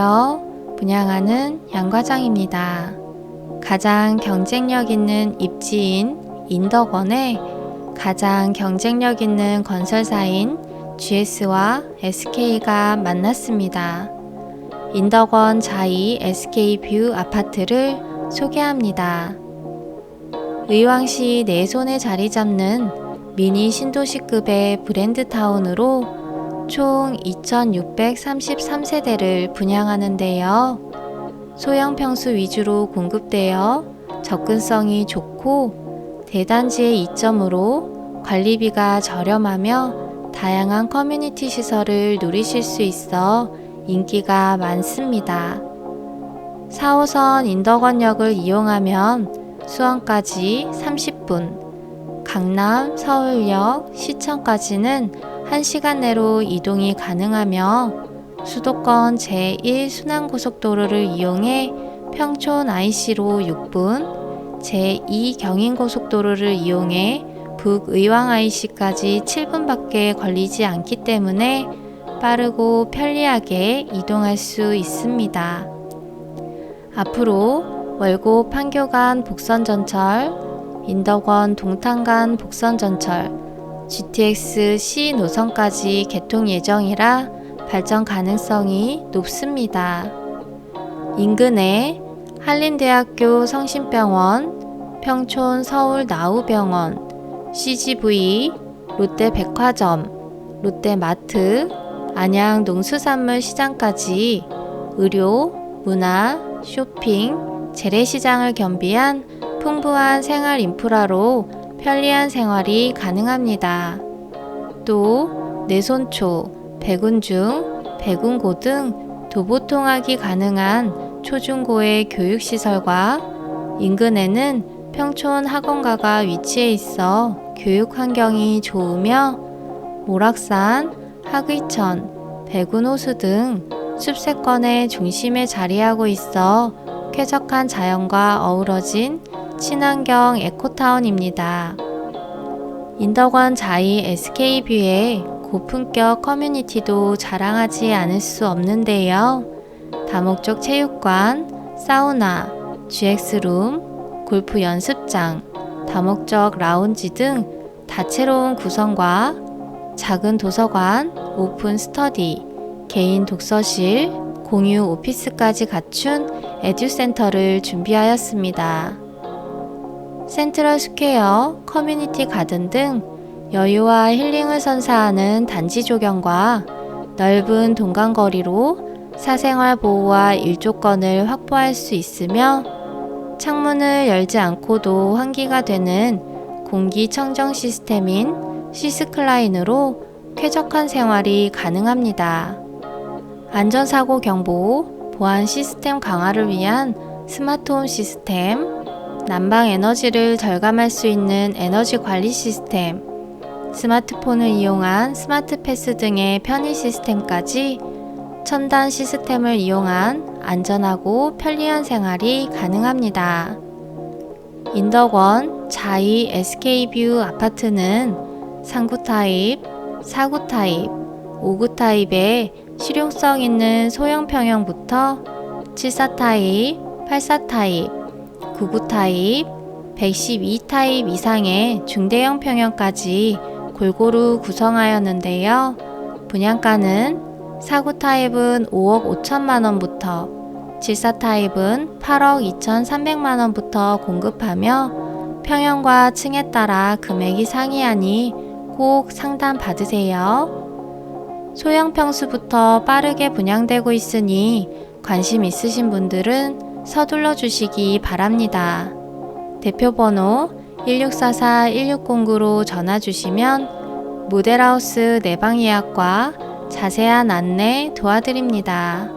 안녕하세요. 분양하는 양과장입니다. 가장 경쟁력 있는 입지인 인덕원에 가장 경쟁력 있는 건설사인 GS와 SK가 만났습니다. 인덕원 자이 SK뷰 아파트를 소개합니다. 의왕시 내손에 자리 잡는 미니 신도시급의 브랜드 타운으로 총 2,633세대를 분양하는데요. 소형 평수 위주로 공급되어 접근성이 좋고 대단지의 이점으로 관리비가 저렴하며 다양한 커뮤니티 시설을 누리실 수 있어 인기가 많습니다. 4호선 인덕원역을 이용하면 수원까지 30분, 강남 서울역 시청까지는 1시간 내로 이동이 가능하며 수도권 제1순환고속도로를 이용해 평촌 IC로 6분, 제2 경인고속도로를 이용해 북의왕 IC까지 7분밖에 걸리지 않기 때문에 빠르고 편리하게 이동할 수 있습니다. 앞으로 월곡 판교간 복선전철, 인덕원 동탄간 복선전철, GTX C 노선까지 개통 예정이라 발전 가능성이 높습니다. 인근에 한림대학교 성심병원, 평촌 서울 나우병원, CGV, 롯데백화점, 롯데마트, 안양 농수산물 시장까지 의료, 문화, 쇼핑, 재래시장을 겸비한 풍부한 생활 인프라로 편리한 생활이 가능합니다. 또 내손초, 백운중, 백운고 등 도보 통학이 가능한 초중고의 교육시설과 인근에는 평촌 학원가가 위치해 있어 교육 환경이 좋으며 모락산, 하귀천, 백운호수 등 숲세권의 중심에 자리하고 있어 쾌적한 자연과 어우러진 친환경 에코타운입니다. 인덕원 자이 SK뷰의 고품격 커뮤니티도 자랑하지 않을 수 없는데요. 다목적 체육관, 사우나, GX룸, 골프 연습장, 다목적 라운지 등 다채로운 구성과 작은 도서관, 오픈 스터디, 개인 독서실, 공유 오피스까지 갖춘 에듀센터를 준비하였습니다. 센트럴 스퀘어, 커뮤니티 가든 등 여유와 힐링을 선사하는 단지 조경과 넓은 동간거리로 사생활 보호와 일조권을 확보할 수 있으며 창문을 열지 않고도 환기가 되는 공기 청정 시스템인 시스클라인으로 쾌적한 생활이 가능합니다. 안전사고 경보, 보안 시스템 강화를 위한 스마트홈 시스템, 난방 에너지를 절감할 수 있는 에너지 관리 시스템, 스마트폰을 이용한 스마트 패스 등의 편의 시스템까지 첨단 시스템을 이용한 안전하고 편리한 생활이 가능합니다. 인덕원 자이 SK뷰 아파트는 3구 타입, 4구 타입, 5구 타입의 실용성 있는 소형 평형부터 74 타입, 84 타입, 99 타입, 112 타입 이상의 중대형 평형까지 골고루 구성하였는데요. 분양가는 49 타입은 5억 5천만 원부터 74 타입은 8억 2,300만 원부터 공급하며 평형과 층에 따라 금액이 상이하니 꼭 상담 받으세요. 소형 평수부터 빠르게 분양되고 있으니 관심 있으신 분들은 서둘러 주시기 바랍니다. 대표번호 1644-1609로 전화 주시면 모델하우스 내방 예약과 자세한 안내 도와드립니다.